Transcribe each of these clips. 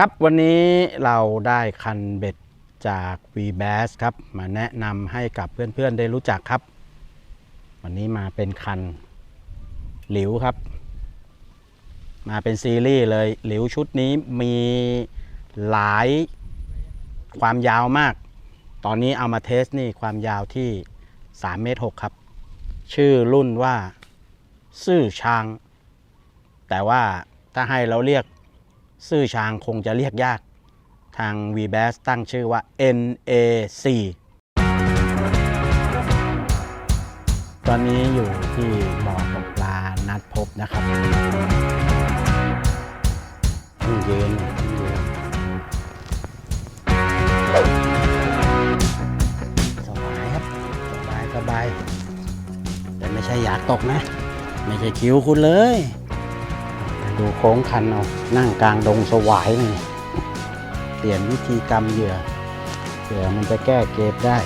ครับวันนี้เราได้คันเบ็ดจาก v b a s ครับ มาแนะนำให้กับเพื่อนๆได้รู้จักครับ วันนี้มาเป็นคันหลิวครับ มาเป็นซีรีส์เลยหลิวชุดนี้มีหลายความยาวมาก ตอนนี้เอามาเทสนี่ความยาวที่3เมตร6ครับ ชื่อรุ่นว่า ซื่อชาง แต่ว่าถ้าให้เราเรียก ซื่อชางคงจะเรียกยาก ทาง v b a s ตั้งชื่อว่า NAC ตอนนี้อยู่ที่บ่อตกปลานัดพบนะครับยืนยืนยืนสบายครับ สบายสบาย แต่ไม่ใช่อยากตกนะ ไม่ใช่คิวคุณเลย ดูโค้งคันเอา นั่งกลางดงสวายเลยเปลี่ยนวิธีกรรมเหยื่อ เหยื่อมันจะแก้เกมได้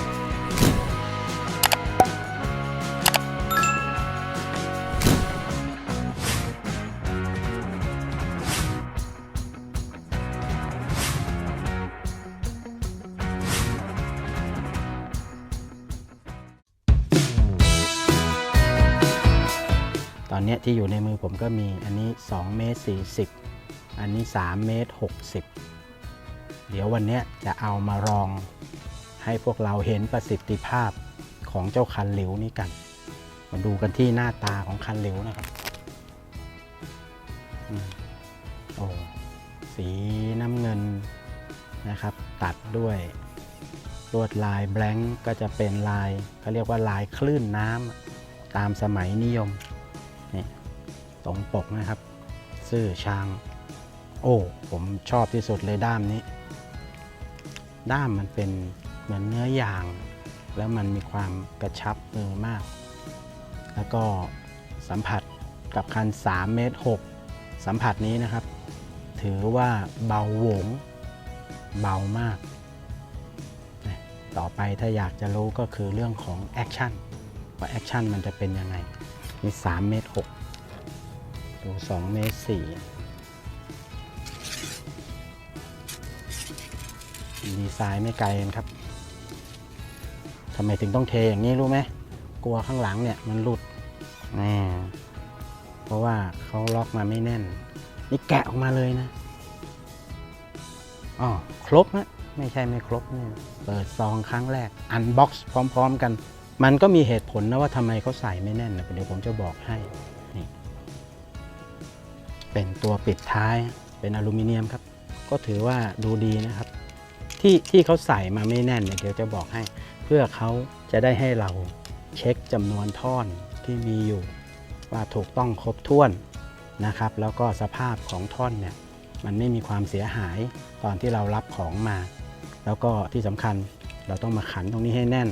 อนนี้ที่อยู่ในมือผมก็มีอันนี้2เมตร40 อันนี้3เมตร60 เดี๋ยววันนี้จะเอามาลองให้พวกเราเห็นประสิทธิภาพของเจ้าคันหลิวนี้กัน มาดูกันที่หน้าตาของคันหลิวนะครับโอ้สีน้ำเงินนะครับ ตัดด้วยลวดลายแบงก์ก็จะเป็นลายเขาเรียกว่าลายคลื่นน้ำตามสมัยนิยม ตรงปกนะครับ ซื่อช้าง โอ้ ผมชอบที่สุดเลยด้ามนี้ ด้ามมันเป็นเหมือนเนื้อยาง แล้วมันมีความกระชับมือมาก แล้วก็สัมผัสกับคัน 3 เมตร 6 สัมผัสนี้นะครับ ถือว่าเบาโหวง เบามาก ต่อไปถ้าอยากจะรู้ก็คือเรื่องของแอคชั่นว่าแอคชั่นมันจะเป็นยังไง มี 3 เมตร 6 ดู2เมตร4ดีไซน์ไม่ไกลกันครับทำไมถึงต้องเทอย่างนี้รู้ไหมกลัวข้างหลังเนี่ยมันหลุดแน่เพราะว่าเขาล็อกมาไม่แน่น นี่แกะออกมาเลยนะอ๋อครบนะไม่ใช่ไม่ครบเนี่ยเปิดซองครั้งแรกอันบ็อกซ์พร้อม ๆ กัน มันก็มีเหตุผลนะว่าทำไมเขาใส่ไม่แน่นนะเดี๋ยวผมจะบอกให้ เป็นตัวปิดท้ายเป็นอลูมิเนียมครับ ก็ถือว่าดูดีนะครับ ที่ที่เขาใส่มาไม่แน่นเนี่ยเดี๋ยวจะบอกให้ เพื่อเขาจะได้ให้เราเช็คจำนวนท่อนที่มีอยู่ ว่าถูกต้องครบถ้วนนะครับ แล้วก็สภาพของท่อนเนี่ยมันไม่มีความเสียหายตอนที่เรารับของมา แล้วก็ที่สำคัญเราต้องมาขันตรงนี้ให้แน่น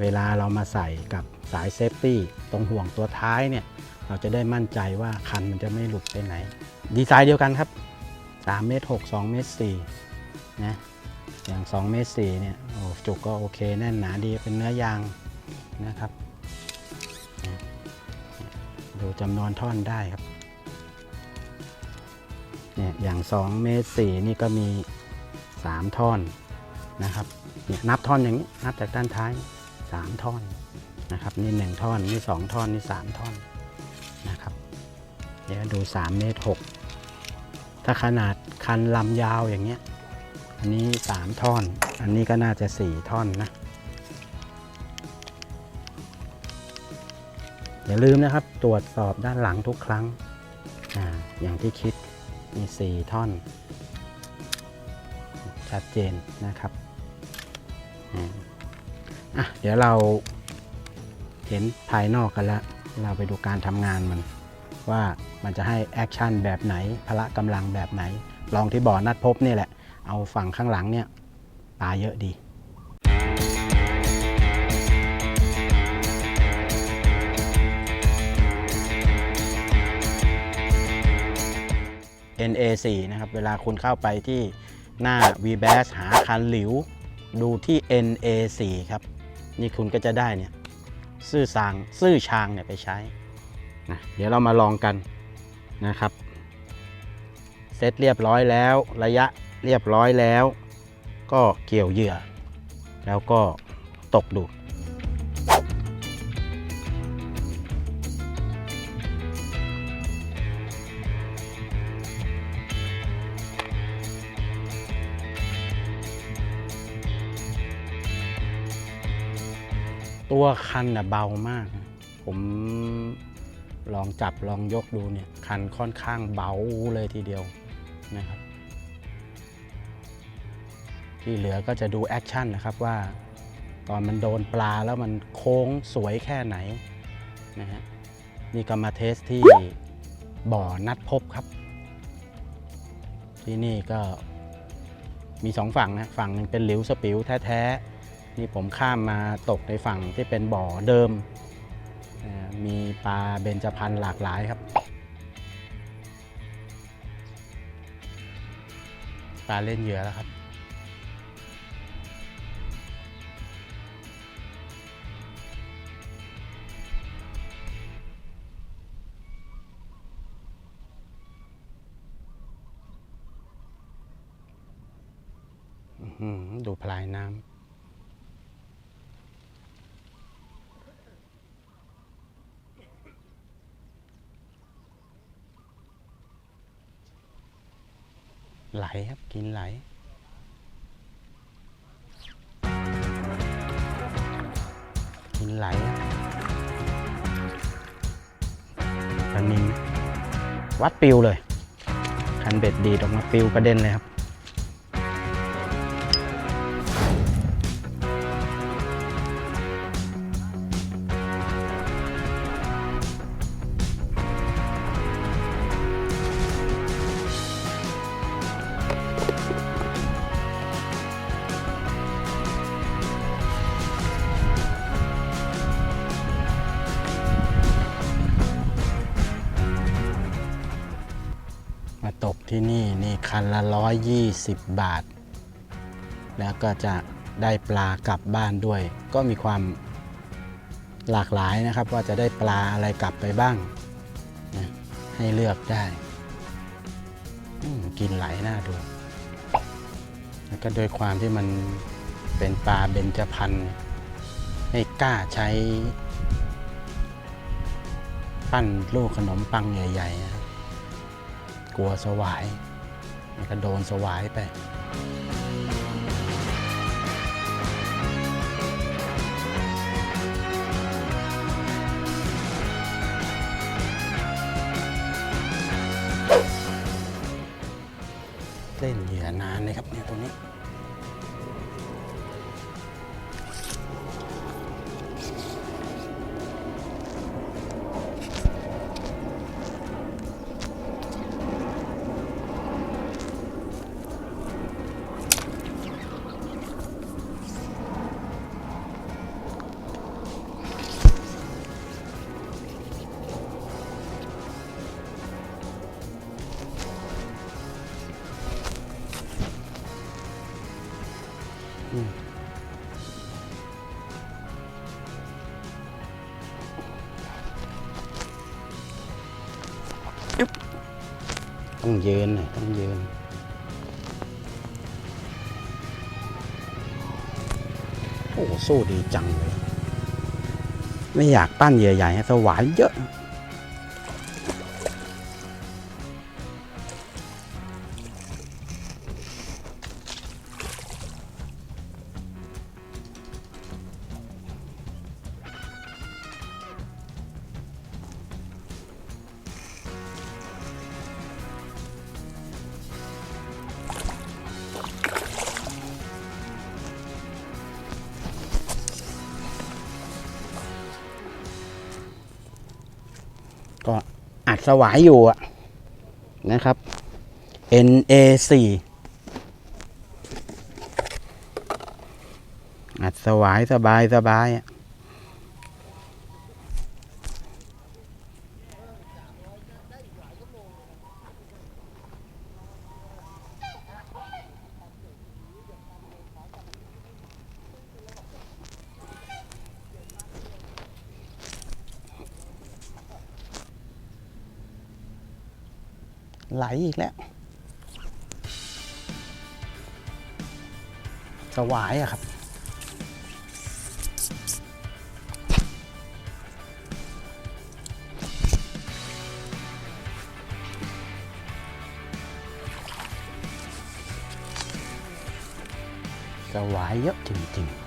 เวลาเรามาใส่กับสายเซฟตี้ตรงห่วงตัวท้ายเนี่ย เราจะได้มั่นใจว่าคันมันจะไม่หลุดไปไหน ดีไซน์เดียวกันครับ3เมตร6 2เมตร4นะอย่าง2เมตร4เนี่ยโอ้จุกก็โอเคแน่นหนาดีเป็นเนื้อยางนะครับ ดูจำนวนท่อนได้ครับเนี่ยอย่าง2เมตร4นี่ก็มี 3 ท่อนนะครับเนี่ยนับท่อนอย่างนี้นับจากด้านท้าย 3 ท่อนนะครับนี่1ท่อนนี่2ท่อนนี่3ท่อน เดี๋ยวดู3เมตร6ถ้าขนาดคันลำยาวอย่างเงี้ย อันนี้ 3 ท่อน อันนี้ก็น่าจะ 4 ท่อนนะ อย่าลืมนะครับ ตรวจสอบด้านหลังทุกครั้งออย่างที่คิดมี 4 ท่อน ชัดเจนนะครับอ่าอะเดี๋ยวเราเห็นภายนอกกันแล้ว เราไปดูการทำงานมัน ว่ามันจะให้แอคชั่นแบบไหนพละกำลังแบบไหน ลองที่บ่อนัดพบนี่แหละ เอาฝั่งข้างหลังเนี่ยปลาเยอะดี NA4 นะครับ เวลาคุณเข้าไปที่หน้า VBAS หาคันหลิว ดูที่ NA4 ครับ นี่คุณก็จะได้เนี่ย ซื่อสางซื่อชางเนี่ยไปใช้ นะเดี๋ยวเรามาลองกันนะครับเสร็จเรียบร้อยแล้ว ระยะเรียบร้อยแล้ว ก็เกี่ยวเหยื่อ แล้วก็ตกดูดตัวคันน่ะเบามาก ผม ลองจับลองยกดูเนี่ยคันค่อนข้างเบาเลยทีเดียวนะครับ ที่เหลือก็จะดูแอคชั่นนะครับว่า ตอนมันโดนปลาแล้วมันโค้งสวยแค่ไหนนะฮะนี่ก็มาเทสที่บ่อนัดพบครับ ที่นี่ก็มีสองฝั่งนะฝั่งหนึ่งเป็นหลิวสปิวแท้ๆนี่ผมข้ามมาตกในฝั่งที่เป็นบ่อเดิม มีปลาเบญจพรรณหลากหลายครับ ปลาเล่นเหยื่อแล้วครับ ครับกินไหลกินไหลปลานินวัดปิวเลย คันเบ็ดดีดออกมาปิวกระเด็นเลยครับ มาตกที่นี่นี่คันละ 120 บาท แล้วก็จะได้ปลากลับบ้านด้วย ก็มีความหลากหลายนะครับ ว่าจะได้ปลาอะไรกลับไปบ้างนะให้เลือกได้ กินไหลหน้าดู แล้วก็โดยความที่มันเป็นปลาเบญจพรรณให้กล้าใช้ ปั้นลูกขนมปังใหญ่ๆนะ กลัวสวาย มันก็โดนสวายไป เล่นเหยื่อนานเลยครับเนี่ยตรงนี้ ต้องยืนน่อยต้องยืนโอ้โหสู้ดีจังเลย ไม่อยากปั้นเหญ่ใหญ่ให้สวายเยอะ สวายอยู่อะนะครับ NA4 อัดสวายสบายสบายอะ ไหลอีกแล้ว สวายอะครับ สวายเยอะจริง ๆ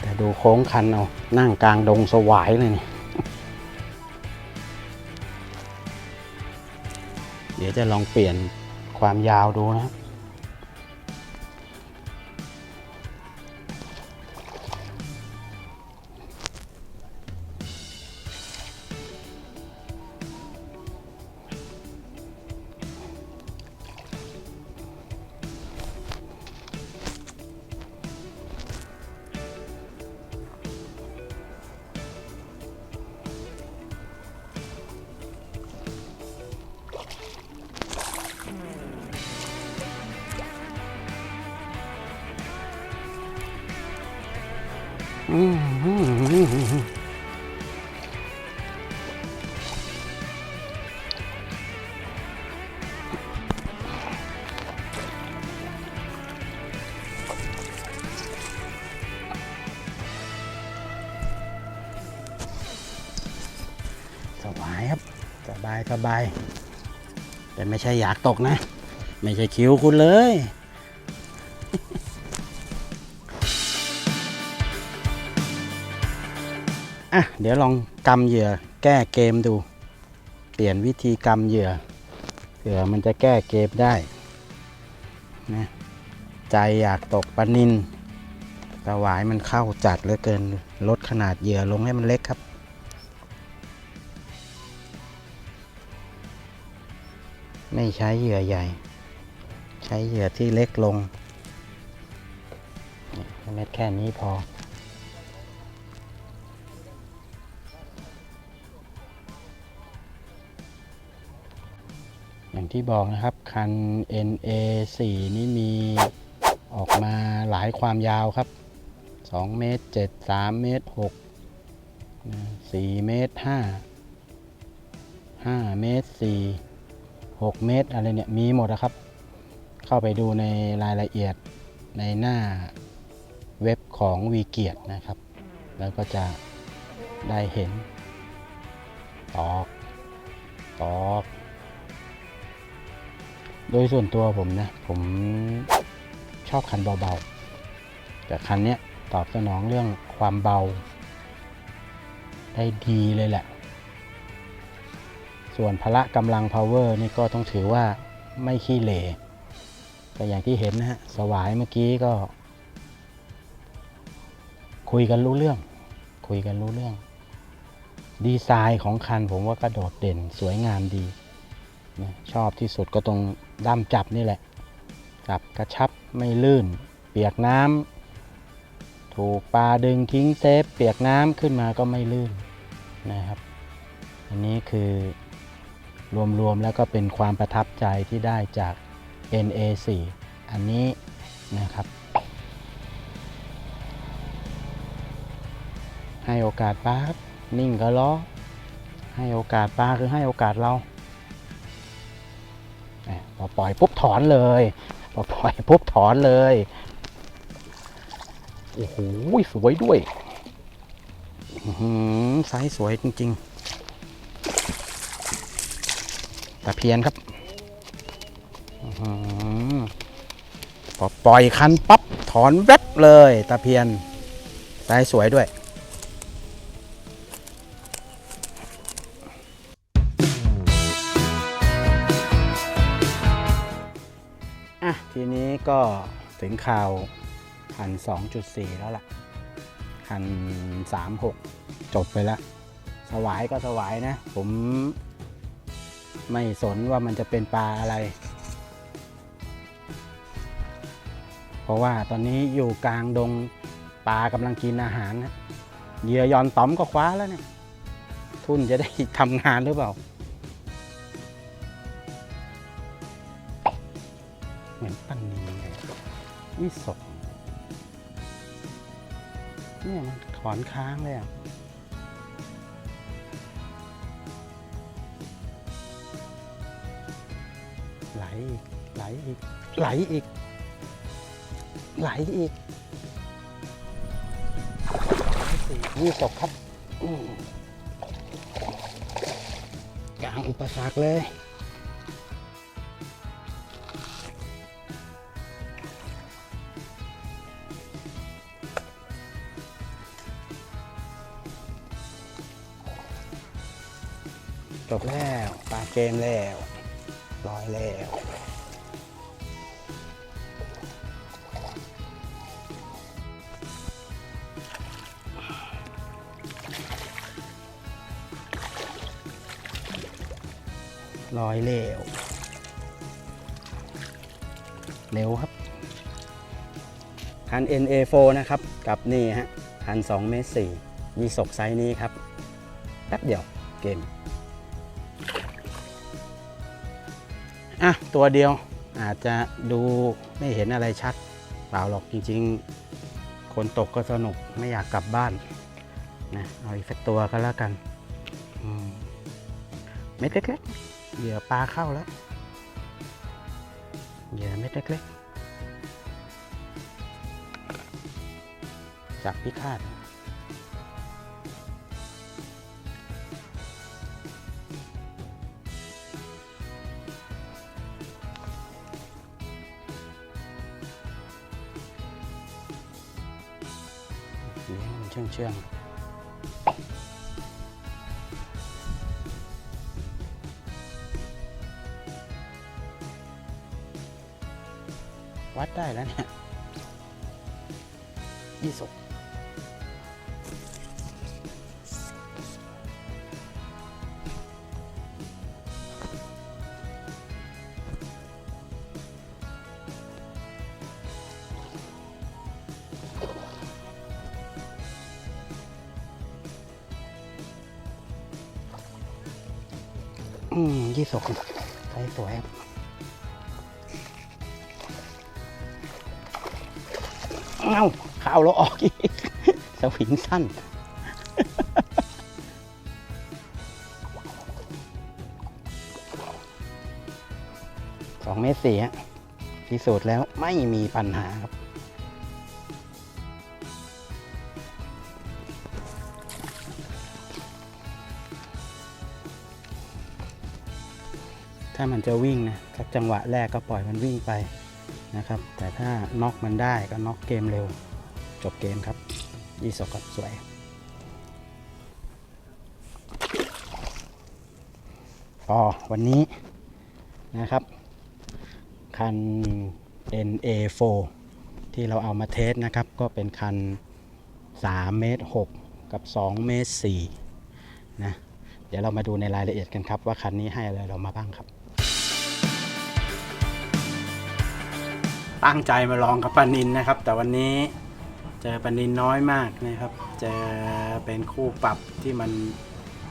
แต่ดูโค้งคันเอา นั่งกลางดงสวายเลยนี่ เดี๋ยวจะลองเปลี่ยนความยาวดูนะครับ สบายครับ สบายสบาย แต่ไม่ใช่อยากตกนะ ไม่ใช่คิวคุณเลย เดี๋ยวลองกำเหยื่อแก้เกมดู เปลี่ยนวิธีกำเหยื่อเผื่อมันจะแก้เกมได้นะใจอยากตกปลานินสวายมันเข้าจัดเหลือเกินลดขนาดเหยื่อลงให้มันเล็กครับ ไม่ใช้เหยื่อใหญ่ ใช้เหยื่อที่เล็กลงเม็ดแค่นี้พอ อย่างที่บอกนะครับคัน NA4 นี่มีออกมาหลายความยาวครับ2เมตร7 3เมตร6 4เมตร5 5เมตร4 6เมตรอะไรเนี่ยมีหมดนะครับ เข้าไปดูในรายละเอียดในหน้าเว็บของวีเกียรตินะครับ แล้วก็จะได้เห็นตอกตอก โดยส่วนตัวผมนะ ผมชอบคันเบาๆ แต่คันนี้ตอบสนองเรื่องความเบา ได้ดีเลยแหละ ส่วนพละกำลัง power นี่ก็ต้องถือว่าไม่ขี้เหร่ก็อย่างที่เห็นนะฮะ สวายเมื่อกี้ก็ คุยกันรู้เรื่อง คุยกันรู้เรื่อง ดีไซน์ของคันผมว่าก็โดดเด่นสวยงามดี ชอบที่สุดก็ตรงด้ามจับนี่แหละ จับกระชับไม่ลื่น เปียกน้ำถูกปลาดึงทิ้งเซฟ เปียกน้ำขึ้นมาก็ไม่ลื่นนะครับ อันนี้คือรวมๆแล้วก็เป็นความประทับใจที่ได้จาก NA4 อันนี้นะครับให้โอกาสป้าครับนิ่งก็ล้อให้โอกาสป้าคือให้โอกาสเรา พอปล่อยปุ๊บถอนเลยพอปล่อยปุ๊บถอนเลยโอ้โหสวยด้วยหือไซส์สวยจริงๆตะเพียนครับอื้อหือพอปล่อยคันปั๊บถอนแวบเลยตะเพียนไซส์สวยด้วย ก็ถึงข่าวคัน 2.4 แล้วล่ะคัน 36 จบไปแล้ว สวายก็สวายนะ ผมไม่สนว่ามันจะเป็นปลาอะไร เพราะว่าตอนนี้อยู่กลางดงปลากำลังกินอาหารนะเหยื่อยอนต๋อมก็คว้าแล้วเนี่ย ทุ่นจะได้ทำงานหรือเปล่า วิศกเนี่ยมันถอนค้างเลยอะไหลอีกไหลอีกไหลอีกไหลอีกสี่ยี่ศกครับกลางอุปสรรคเลย บแล้วปลาเกมแล้วร้อยแล้วร้อยแล้วเร็วครับคัน NA4 นะครับ กับนี่ฮะคัน2เมตร4ยีศกไซส์นี้ครับ แป๊บเดียวเกม ตัวเดียวอาจจะดูไม่เห็นอะไรชัด เปล่าหรอกจริง ๆ คนตกก็สนุกไม่อยากกลับบ้านนะเอาอีกสักตัวก็แล้วกันเม็ดเล็กๆเหยื่อปลาเข้าแล้วเหยื่อเม็ดเล็กๆจับพิฆาต เชื่องวัดได้แล้วเนี่ยยี่สิบ อืมยี่สกใสสวยครับเอ้าข้าวเราออกอีกสวิงสั้นสองเมตรสี่ฮะพิสูจน์แล้วไม่มีปัญหาครับ ถ้ามันจะวิ่งนะสักจังหวะแรกก็ปล่อยมันวิ่งไปนะครับ แต่ถ้าน็อกมันได้ก็น็อกเกมเร็ว จบเกมครับยี่สกับสวยก็วันนี้นะครับ คัน NA4 ที่เราเอามาเทสนะครับ ก็เป็นคัน3เมตร6กับ2เมตร4นะเดี๋ยวเรามาดูในรายละเอียดกันครับ ว่าคันนี้ให้อะไรเรามาบ้างครับ ตั้งใจมาลองกับปานินนะครับ แต่วันนี้เจอปานินน้อยมากนะครับ เจอเป็นคู่ปรับที่มัน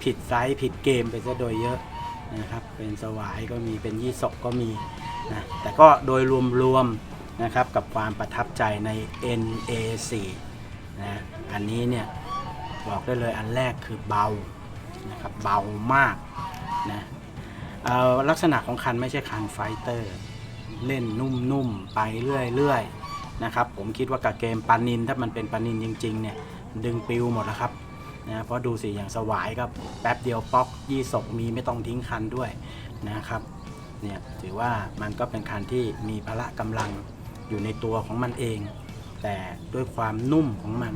ผิดไซส์ผิดเกมไปซะโดยเยอะนะครับ เป็นสวายก็มีเป็นยี่สกก็มีนะแต่ก็โดยรวมๆนะครับกับความประทับใจใน NA4 นะอันนี้เนี่ยบอกได้เลยอันแรกคือเบานะครับเบามากนะเอ่อลักษณะของคันไม่ใช่คันไฟเตอร์ เล่นนุ่มๆไปเรื่อยๆนะครับผมคิดว่ากับเกมปานินถ้ามันเป็นปานินจริงๆเนี่ยดึงปิวหมดแล้วครับนะเพราะดูสิอย่างสวายก็แป๊บเดียวป๊อกยี่ศกมีไม่ต้องทิ้งคันด้วยนะครับเนี่ยถือว่ามันก็เป็นคันที่มีพละกำลังอยู่ในตัวของมันเอง แต่ด้วยความนุ่มของมัน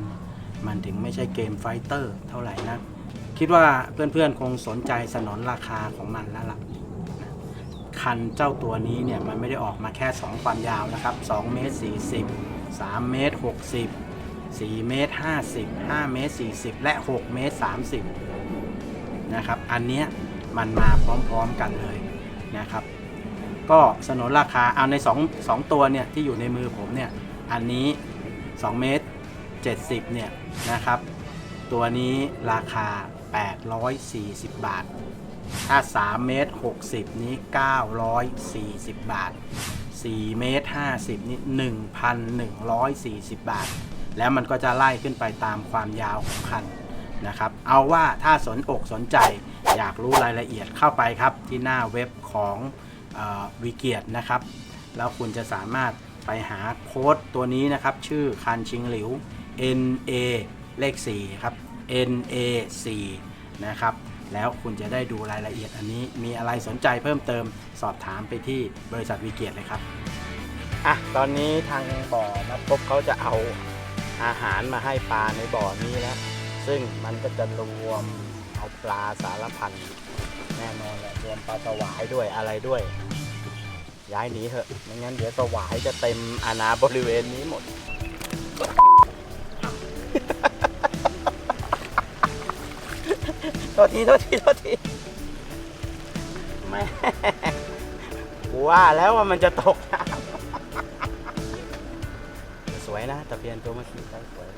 มันถึงไม่ใช่เกมไฟเตอร์เท่าไหร่นักคิดว่าเพื่อนๆคงสนใจสนนราคาของมันแล้วล่ะ คันเจ้าตัวนี้เนี่ยมันไม่ได้ออกมาแค่ 2 ความยาวนะครับ2เมตร40 3เมตร60 4เมตร50 5เมตร40 และ 6 เมตร30นะครับอันเนี้ยมันมาพร้อมๆกันเลยนะครับ ก็สนนราคาเอาใน2 2ตัวเนี่ยที่อยู่ในมือผมเนี่ยอันนี้ 2 เมตร 70เนี่ยนะครับ ตัวนี้ราคา 840 บาท ถ้า3เมตร60 นี้ 940 บาท 4 เมตร 50 นี้1,140 บาท แล้วมันก็จะไล่ขึ้นไปตามความยาวของคันนะครับ เอาว่าถ้าสนอกสนใจอยากรู้รายละเอียดเข้าไปครับ ที่หน้าเว็บของวิเกียรนะครับ แล้วคุณจะสามารถไปหาโค้ดตัวนี้นะครับ ชื่อคันชิงหลิว NA เลข 4 ครับ NA 4 นะครับ แล้วคุณจะได้ดูรายละเอียดอันนี้ มีอะไรสนใจเพิ่มเติมสอบถามไปที่บริษัทวิเกียรติเลยครับอะตอนนี้ทางบ่อนัดพบเขาจะเอาอาหารมาให้ปลาในบ่อนี้แล้ว ซึ่งมันก็จะรวมเอาปลาสารพันแน่นอนแหละรวมปลาสวายด้วยอะไรด้วย ย้ายหนีเถอะไม่งั้นเดี๋ยวสวายจะเต็มอาณาบริเวณนี้หมด ทษทีโทษทีโทษทีแม่กูว่าแล้วว่ามันจะตกน้ำสวยนะตะเพียนตัวเมื่อกี้ใช้สวยเลย